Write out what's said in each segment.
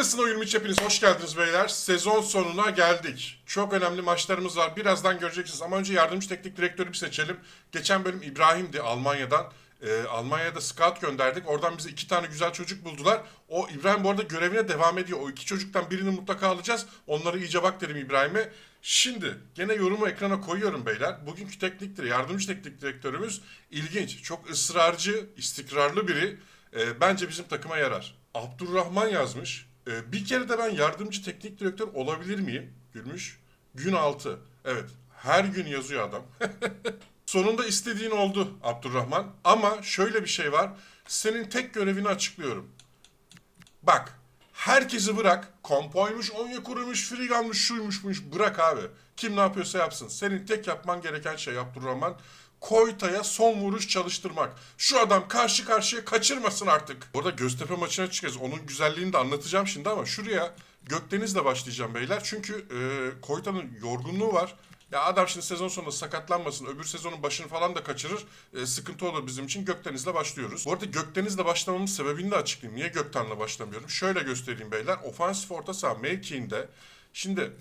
Arasına Oyun hepiniz hoş geldiniz beyler. Sezon sonuna geldik. Çok önemli maçlarımız var. Birazdan göreceksiniz ama önce yardımcı teknik direktörü bir seçelim. Geçen bölüm İbrahim'di Almanya'dan. Ee, Almanya'da scout gönderdik. Oradan bize iki tane güzel çocuk buldular. O İbrahim bu arada görevine devam ediyor. O iki çocuktan birini mutlaka alacağız. Onları iyice bak derim İbrahim'e. Şimdi gene yorumu ekrana koyuyorum beyler. Bugünkü teknik dire- yardımcı teknik direktörümüz ilginç. Çok ısrarcı, istikrarlı biri. Ee, bence bizim takıma yarar. Abdurrahman yazmış. Ee, bir kere de ben yardımcı teknik direktör olabilir miyim? Gülmüş. Gün 6. Evet. Her gün yazıyor adam. Sonunda istediğin oldu Abdurrahman. Ama şöyle bir şey var. Senin tek görevini açıklıyorum. Bak. Herkesi bırak. Kompoymuş, Onyekuru'muş, Frigan'mış, şuymuşmuş. Bırak abi. Kim ne yapıyorsa yapsın. Senin tek yapman gereken şey Abdurrahman. Koyta'ya son vuruş çalıştırmak. Şu adam karşı karşıya kaçırmasın artık. Orada Göztepe maçına çıkacağız. Onun güzelliğini de anlatacağım şimdi ama şuraya Gökdeniz'le başlayacağım beyler. Çünkü e, Koyta'nın yorgunluğu var. Ya adam şimdi sezon sonunda sakatlanmasın, öbür sezonun başını falan da kaçırır. E, sıkıntı olur bizim için. Gökdeniz'le başlıyoruz. Bu arada Gökdeniz'le başlamamın sebebini de açıklayayım. Niye Gökten'le başlamıyorum? Şöyle göstereyim beyler. Ofansif orta saha mevkiinde. Şimdi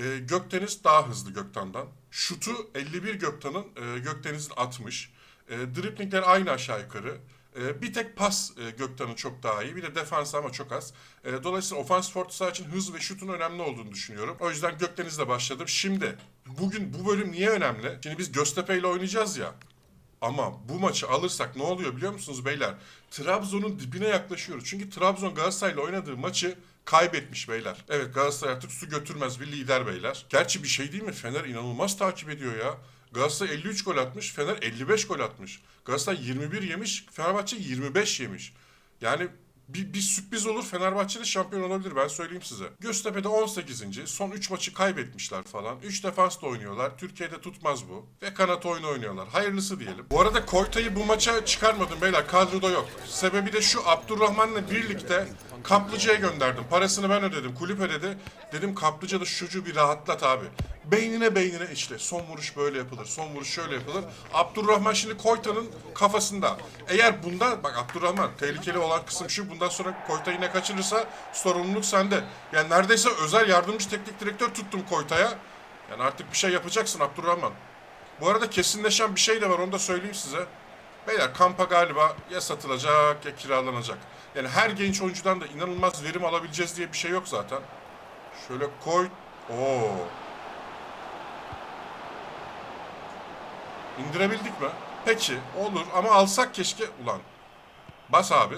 e, Gökdeniz daha hızlı Gökten'den. Şutu 51 Gökten'in, e, Gökdeniz'in 60. E, driplingler aynı aşağı yukarı. E, bir tek pas e, Gökten'in çok daha iyi. Bir de defans ama çok az. E, dolayısıyla ofansif orta saha için hız ve şutun önemli olduğunu düşünüyorum. O yüzden Gökdeniz'le başladım. Şimdi bugün bu bölüm niye önemli? Şimdi biz Göztepe ile oynayacağız ya. Ama bu maçı alırsak ne oluyor biliyor musunuz beyler? Trabzon'un dibine yaklaşıyoruz. Çünkü Trabzon Galatasaray'la oynadığı maçı kaybetmiş beyler. Evet Galatasaray artık su götürmez bir lider beyler. Gerçi bir şey değil mi? Fener inanılmaz takip ediyor ya. Galatasaray 53 gol atmış, Fener 55 gol atmış. Galatasaray 21 yemiş, Fenerbahçe 25 yemiş. Yani bir, bir sürpriz olur Fenerbahçe de şampiyon olabilir ben söyleyeyim size. Göztepe'de 18. Son 3 maçı kaybetmişler falan. 3 defansla oynuyorlar. Türkiye'de tutmaz bu. Ve kanat oyunu oynuyorlar. Hayırlısı diyelim. Bu arada Koyta'yı bu maça çıkarmadım beyler. Kadroda yok. Sebebi de şu Abdurrahman'la birlikte Kaplıca'ya gönderdim. Parasını ben ödedim. Kulüp ödedi. Dedim Kaplıca da şu çocuğu bir rahatlat abi. Beynine beynine işte. Son vuruş böyle yapılır. Son vuruş şöyle yapılır. Abdurrahman şimdi Koyta'nın kafasında. Eğer bundan bak Abdurrahman tehlikeli olan kısım şu. Bundan sonra Koyta yine kaçırırsa sorumluluk sende. Yani neredeyse özel yardımcı teknik direktör tuttum Koyta'ya. Yani artık bir şey yapacaksın Abdurrahman. Bu arada kesinleşen bir şey de var onu da söyleyeyim size. Beyler kampa galiba ya satılacak ya kiralanacak. Yani her genç oyuncudan da inanılmaz verim alabileceğiz diye bir şey yok zaten. Şöyle koy. Oo. İndirebildik mi? Peki olur ama alsak keşke. Ulan. Bas abi.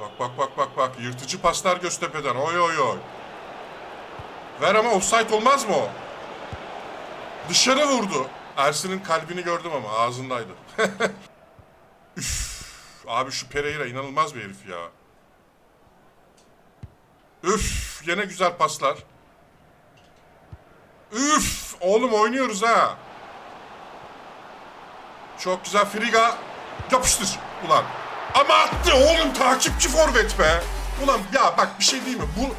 Bak bak bak bak bak. Yırtıcı paslar Göztepe'den. Oy oy oy. Ver ama offside olmaz mı o? Dışarı vurdu. Ersin'in kalbini gördüm ama ağzındaydı. Üf. Abi şu Pereira inanılmaz bir herif ya. Üf. Yine güzel paslar. Üf. Oğlum oynuyoruz ha. Çok güzel Friga. Yapıştır. Ulan. Ama attı oğlum takipçi forvet be. Ulan ya bak bir şey değil mi? Bu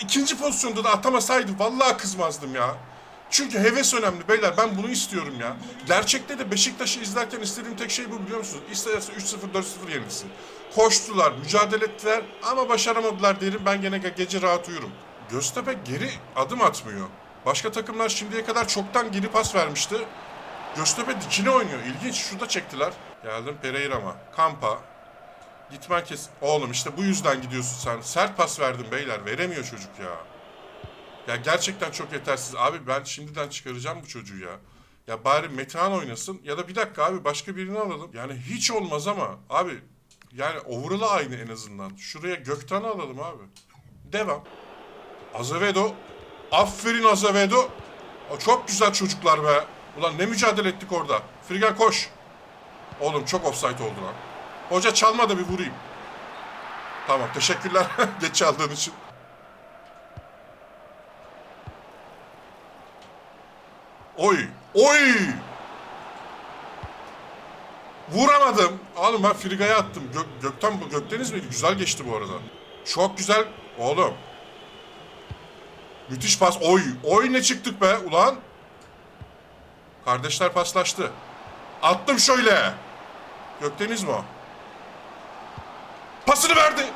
ikinci pozisyonda da atamasaydı vallahi kızmazdım ya. Çünkü heves önemli beyler. Ben bunu istiyorum ya. Gerçekte de Beşiktaş'ı izlerken istediğim tek şey bu biliyor musunuz? İsterse 3-0 4-0 yenilsin. Koştular, mücadele ettiler ama başaramadılar derim. Ben gene ge- gece rahat uyurum. Göztepe geri adım atmıyor. Başka takımlar şimdiye kadar çoktan geri pas vermişti. Göztepe dikine oynuyor. İlginç. Şurada çektiler. Geldim Pereira'ma. Kampa. Gitmen kes... Oğlum işte bu yüzden gidiyorsun sen. Sert pas verdim beyler. Veremiyor çocuk ya. Ya gerçekten çok yetersiz. Abi ben şimdiden çıkaracağım bu çocuğu ya. Ya bari Metehan oynasın ya da bir dakika abi başka birini alalım. Yani hiç olmaz ama abi yani overall'ı aynı en azından. Şuraya Göktan'ı alalım abi. Devam. Azevedo. Aferin Azevedo. O çok güzel çocuklar be. Ulan ne mücadele ettik orada. Frigan koş. Oğlum çok offside oldu lan. Hoca çalma da bir vurayım. Tamam teşekkürler geç çaldığın için. Oy! Oy! Vuramadım. Oğlum ben Friga'ya attım. Gök, gökten bu Gökdeniz miydi? Güzel geçti bu arada. Çok güzel. Oğlum. Müthiş pas. Oy! Oy ne çıktık be ulan. Kardeşler paslaştı. Attım şöyle. Gökdeniz mi o? Pasını verdi.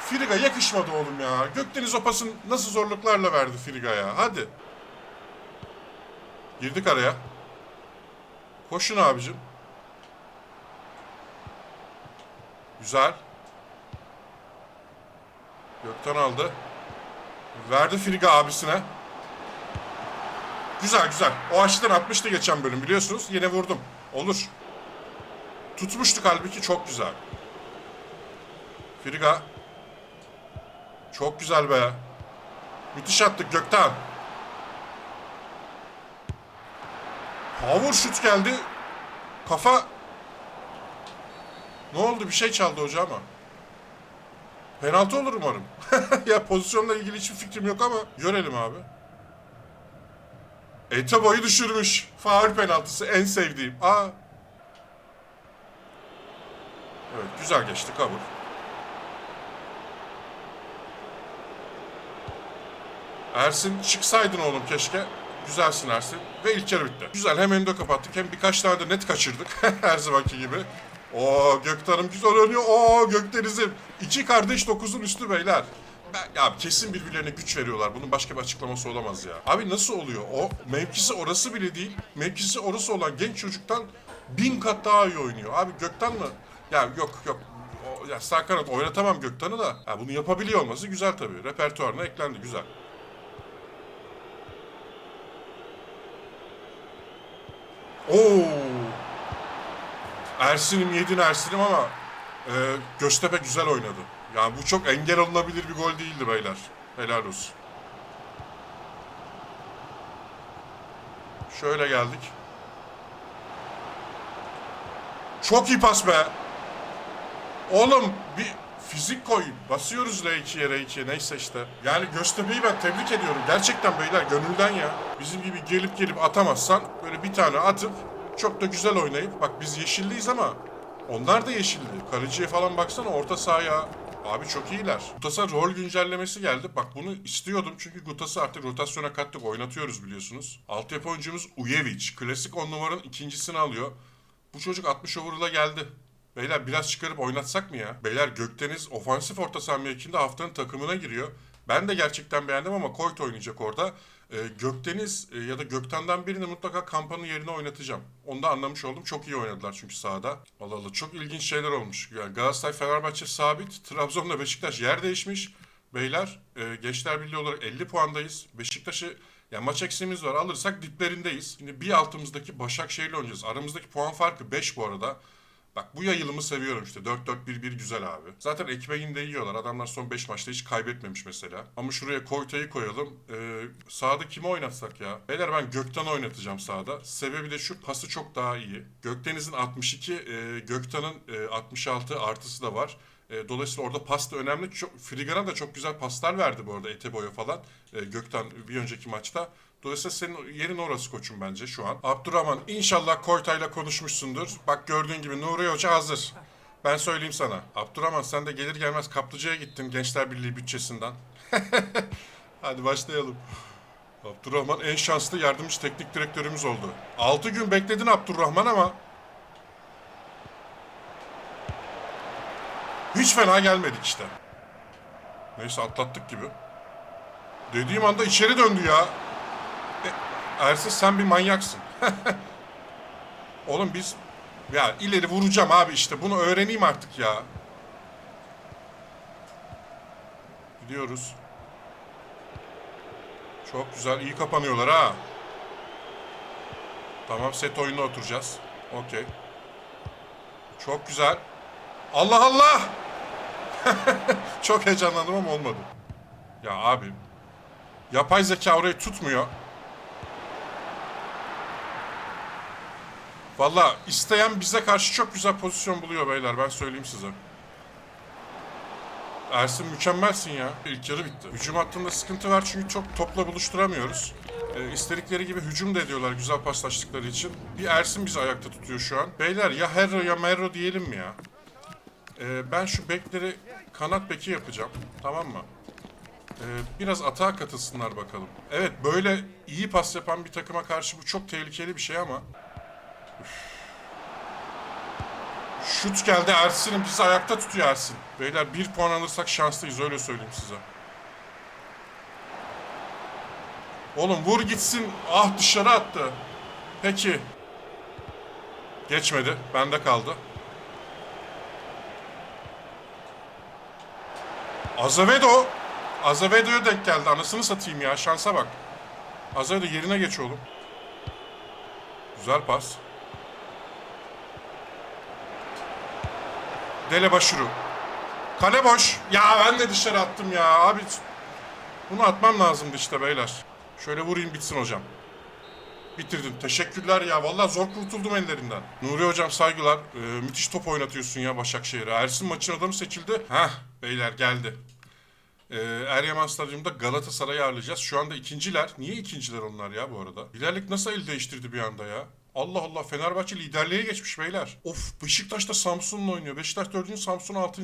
Friga yakışmadı oğlum ya. Gökdeniz o pasın nasıl zorluklarla verdi Friga'ya. Hadi. Girdik araya. Koşun abicim. Güzel. Gökten aldı. Verdi Friga abisine. Güzel güzel. O açıdan atmıştı geçen bölüm biliyorsunuz. Yine vurdum. Olur. Tutmuştuk halbuki çok güzel. Friga. Çok güzel be. Müthiş attık gökten. Power şut geldi. Kafa... Ne oldu? Bir şey çaldı hoca ama. Penaltı olur umarım. ya pozisyonla ilgili hiçbir fikrim yok ama görelim abi. Ete boyu düşürmüş. Faul penaltısı en sevdiğim. Aa. Evet güzel geçti kabul. Ersin çıksaydın oğlum keşke. Güzelsin Ersin. Ve ilk yarı bitti. Güzel hem önde kapattık hem birkaç tane de net kaçırdık. Her zamanki gibi. Oo Göktan'ım güzel oynuyor. Oo Gökdeniz'im. İki kardeş dokuzun üstü beyler. Ben, ya kesin birbirlerine güç veriyorlar. Bunun başka bir açıklaması olamaz ya. Abi nasıl oluyor? O mevkisi orası bile değil. Mevkisi orası olan genç çocuktan bin kat daha iyi oynuyor. Abi Gökten mı? Ya yok yok. Ya sağ kanat oynatamam Göktan'ı da. Ya bunu yapabiliyor olması güzel tabii. Repertuarına eklendi güzel. Oo. Ersin'im yedin Ersin'im ama e, Göztepe güzel oynadı. Yani bu çok engel olunabilir bir gol değildi beyler. Helal olsun. Şöyle geldik. Çok iyi pas be. Oğlum bir fizik koy. Basıyoruz R2'ye R2'ye neyse işte. Yani Göztepe'yi ben tebrik ediyorum. Gerçekten beyler gönülden ya. Bizim gibi gelip gelip atamazsan böyle bir tane atıp çok da güzel oynayıp bak biz yeşilliyiz ama onlar da yeşilli. Kaleciye falan baksana orta sahaya. Abi çok iyiler. Gutas'a rol güncellemesi geldi. Bak bunu istiyordum çünkü Gutas'ı artık rotasyona kattık oynatıyoruz biliyorsunuz. Altyapı oyuncumuz Ujevic. Klasik 10 numaranın ikincisini alıyor. Bu çocuk 60 overall'a geldi. Beyler biraz çıkarıp oynatsak mı ya? Beyler Gökdeniz ofansif orta saha mevkinde haftanın takımına giriyor. Ben de gerçekten beğendim ama Koyt oynayacak orada. Ee, Gökdeniz e, ya da Gökten'den birini mutlaka Kampa'nın yerine oynatacağım. Onu da anlamış oldum. Çok iyi oynadılar çünkü sahada. Allah Allah çok ilginç şeyler olmuş. Yani Galatasaray, Fenerbahçe sabit. Trabzon'la Beşiktaş yer değişmiş. Beyler e, Gençler Birliği olarak 50 puandayız. Beşiktaş'ı ya maç eksiğimiz var. Alırsak diplerindeyiz. Şimdi bir altımızdaki Başakşehir'le oynayacağız. Aramızdaki puan farkı 5 bu arada. Bak bu yayılımı seviyorum işte. 4-4-1-1 güzel abi. Zaten ekmeğini de yiyorlar. Adamlar son 5 maçta hiç kaybetmemiş mesela. Ama şuraya Koyta'yı koyalım. Ee, sağda kimi oynatsak ya? Beyler ben Gökten oynatacağım sağda. Sebebi de şu pası çok daha iyi. Gökdeniz'in 62, e, Gökten'in e, 66 artısı da var. E, dolayısıyla orada pas da önemli. Çok, Frigana da çok güzel paslar verdi bu arada Eteboy'a falan. E, Gökten bir önceki maçta. Dolayısıyla senin yerin orası koçum bence şu an. Abdurrahman inşallah Koyta'yla konuşmuşsundur. Bak gördüğün gibi Nuri Hoca hazır. Ben söyleyeyim sana. Abdurrahman sen de gelir gelmez Kaplıca'ya gittin Gençler Birliği bütçesinden. Hadi başlayalım. Abdurrahman en şanslı yardımcı teknik direktörümüz oldu. 6 gün bekledin Abdurrahman ama hiç fena gelmedik işte. Neyse atlattık gibi. Dediğim anda içeri döndü ya. E, Ersin sen bir manyaksın. Oğlum biz ya ileri vuracağım abi işte bunu öğreneyim artık ya. Gidiyoruz. Çok güzel iyi kapanıyorlar ha. Tamam set oyununa oturacağız. Okey. Çok güzel. Allah Allah! Çok heyecanlandım ama olmadı. Ya abi. Yapay zeka orayı tutmuyor. Valla isteyen bize karşı çok güzel pozisyon buluyor beyler ben söyleyeyim size. Ersin mükemmelsin ya. İlk yarı bitti. Hücum hattında sıkıntı var çünkü çok topla buluşturamıyoruz. Ee, istedikleri gibi hücum da ediyorlar güzel paslaştıkları için. Bir Ersin bizi ayakta tutuyor şu an. Beyler ya Herro ya Merro diyelim mi ya? Ee, ben şu bekleri kanat beki yapacağım. Tamam mı? Ee, biraz atağa katılsınlar bakalım. Evet böyle iyi pas yapan bir takıma karşı bu çok tehlikeli bir şey ama Şut geldi Ersin'in bizi ayakta tutuyor Ersin. Beyler bir puan alırsak şanslıyız öyle söyleyeyim size. Oğlum vur gitsin. Ah dışarı attı. Peki. Geçmedi. Bende kaldı. Azevedo. Azevedo'ya denk geldi. Anasını satayım ya. Şansa bak. Azevedo yerine geç oğlum. Güzel pas. Dele Başuru. Kale boş. Ya ben de dışarı attım ya. Abi bunu atmam lazımdı işte beyler. Şöyle vurayım bitsin hocam. Bitirdim. Teşekkürler ya. Vallahi zor kurtuldum ellerinden. Nuri hocam saygılar. Ee, müthiş top oynatıyorsun ya Başakşehir'e. Ersin maçın adamı seçildi. Heh beyler geldi. Ee, Eryaman Stadyumunda Galatasaray'ı ağırlayacağız. Şu anda ikinciler. Niye ikinciler onlar ya bu arada? Liderlik nasıl el değiştirdi bir anda ya? Allah Allah Fenerbahçe liderliğe geçmiş beyler. Of Beşiktaş da Samsun'la oynuyor. Beşiktaş 4. Samsun 6.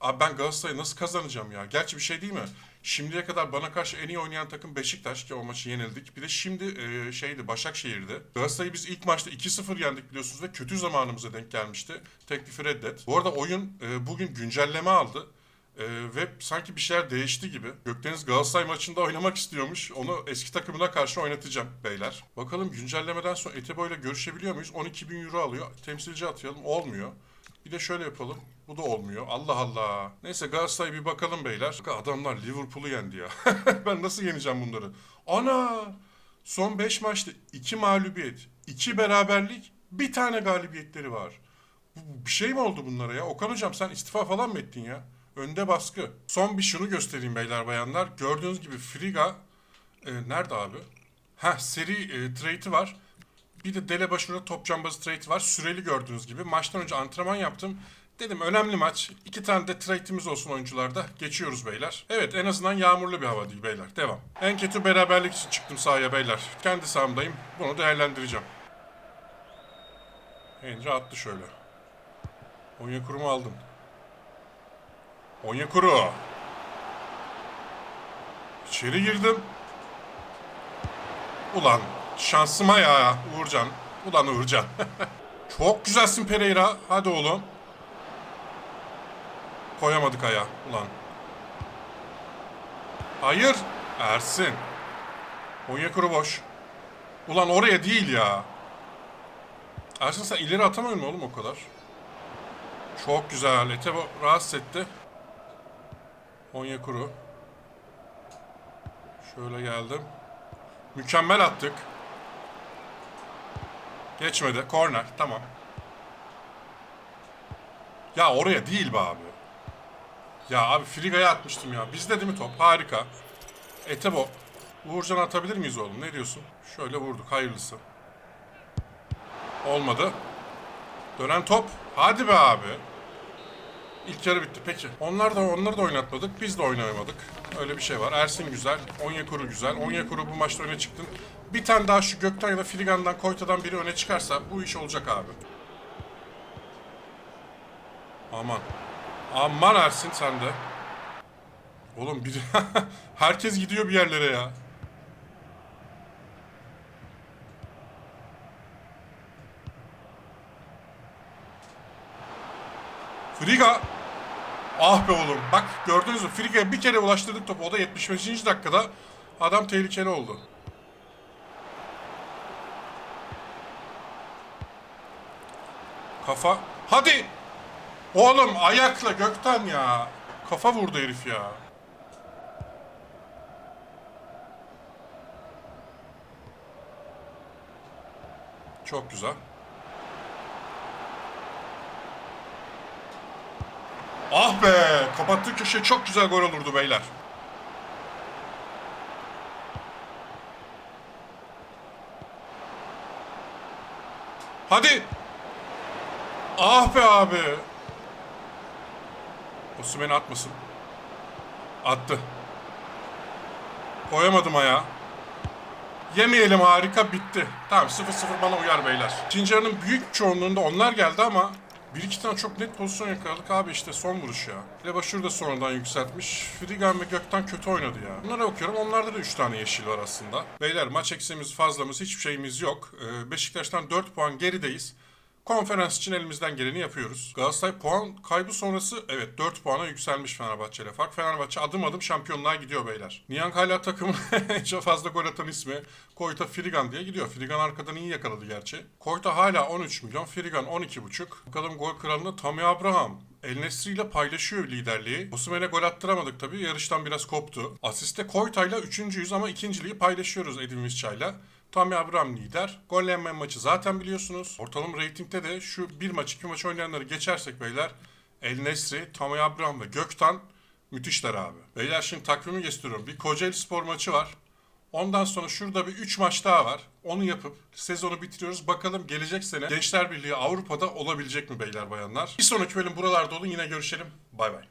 Abi ben Galatasaray'ı nasıl kazanacağım ya? Gerçi bir şey değil mi? Şimdiye kadar bana karşı en iyi oynayan takım Beşiktaş ki o maçı yenildik. Bir de şimdi e, şeydi Başakşehir'di. Galatasaray'ı biz ilk maçta 2-0 yendik biliyorsunuz ve kötü zamanımıza denk gelmişti. Teklifi reddet. Bu arada oyun e, bugün güncelleme aldı. Ee, ve sanki bir şeyler değişti gibi. Gökdeniz Galatasaray maçında oynamak istiyormuş. Onu eski takımına karşı oynatacağım beyler. Bakalım güncellemeden sonra Etebo ile görüşebiliyor muyuz? 12 bin euro alıyor. Temsilci atayalım. Olmuyor. Bir de şöyle yapalım. Bu da olmuyor. Allah Allah. Neyse Galatasaray bir bakalım beyler. Adamlar Liverpool'u yendi ya. ben nasıl yeneceğim bunları? Ana! Son 5 maçta 2 mağlubiyet, 2 beraberlik, bir tane galibiyetleri var. Bir şey mi oldu bunlara ya? Okan hocam sen istifa falan mı ettin ya? Önde baskı. Son bir şunu göstereyim beyler bayanlar. Gördüğünüz gibi Friga e, nerede abi? Heh seri e, trade'i var. Bir de dele başına top cambazı trade var. Süreli gördüğünüz gibi. Maçtan önce antrenman yaptım. Dedim önemli maç. İki tane de trade'imiz olsun oyuncularda. Geçiyoruz beyler. Evet en azından yağmurlu bir hava değil beyler. Devam. En kötü beraberlik için çıktım sahaya beyler. Kendi sahamdayım. Bunu değerlendireceğim. Henry attı şöyle. Onyekurumu aldım. Onyekuru. İçeri girdim. Ulan şansıma ya Uğurcan. Ulan Uğurcan. Çok güzelsin Pereira. Hadi oğlum. Koyamadık aya. Ulan. Hayır. Ersin. Onyekuru boş. Ulan oraya değil ya. Ersin sen ileri atamıyor mu oğlum o kadar? Çok güzel. Etebo rahatsız etti. Onyekuru. Şöyle geldim. Mükemmel attık. Geçmedi. Korner. Tamam. Ya oraya değil be abi. Ya abi Friga'ya atmıştım ya. Bizde değil mi top? Harika. Etebo. Uğurcan atabilir miyiz oğlum? Ne diyorsun? Şöyle vurduk. Hayırlısı. Olmadı. Dönen top. Hadi be abi. İlk yarı bitti. Peki. Onlar da onları da oynatmadık. Biz de oynayamadık. Öyle bir şey var. Ersin güzel. Onyekuru güzel. Onyekuru bu maçta öne çıktın. Bir tane daha şu Gökten ya da Filigan'dan Koyta'dan biri öne çıkarsa bu iş olacak abi. Aman. Aman Ersin sen de. Oğlum bir herkes gidiyor bir yerlere ya. Friga. Ah be oğlum. Bak gördünüz mü? Friga'ya bir kere ulaştırdık topu. O da 75. dakikada. Adam tehlikeli oldu. Kafa. Hadi. Oğlum ayakla gökten ya. Kafa vurdu herif ya. Çok güzel. Ah be! Kapattığı köşe çok güzel gol olurdu beyler. Hadi! Ah be abi! Osimhen'i atmasın. Attı. Koyamadım ayağa. Yemeyelim harika bitti. Tamam 0-0 bana uyar beyler. İkinci büyük çoğunluğunda onlar geldi ama bir iki tane çok net pozisyon yakaladık abi işte son vuruş ya. Lebaşur da sonradan yükseltmiş. Frigan ve Gökten kötü oynadı ya. Bunlara bakıyorum onlarda da 3 tane yeşil var aslında. Beyler maç eksiğimiz fazlamız hiçbir şeyimiz yok. Ee, Beşiktaş'tan 4 puan gerideyiz. Konferans için elimizden geleni yapıyoruz. Galatasaray puan kaybı sonrası evet 4 puana yükselmiş Fenerbahçe ile fark. Fenerbahçe adım adım şampiyonluğa gidiyor beyler. Niyank hala takımın çok fazla gol atan ismi. Koyta Firigan diye gidiyor. Firigan arkadan iyi yakaladı gerçi. Koyta hala 13 milyon. Firigan 12,5. Bakalım gol kralını Tammy Abraham. El Nesri ile paylaşıyor liderliği. Osimhen'e gol attıramadık tabii. Yarıştan biraz koptu. Asiste Koyta'yla üçüncüyüz ama ikinciliği paylaşıyoruz Edin Visca'yla. Tammy Abraham lider. Gollenme maçı zaten biliyorsunuz. Ortalama reytingde de şu bir maç iki maç oynayanları geçersek beyler El Nesri, Tammy Abraham ve Göktan müthişler abi. Beyler şimdi takvimi gösteriyorum. Bir Kocaeli Spor maçı var. Ondan sonra şurada bir 3 maç daha var. Onu yapıp sezonu bitiriyoruz. Bakalım gelecek sene Gençler Birliği Avrupa'da olabilecek mi beyler bayanlar? Bir sonraki bölüm buralarda olun. Yine görüşelim. Bay bay.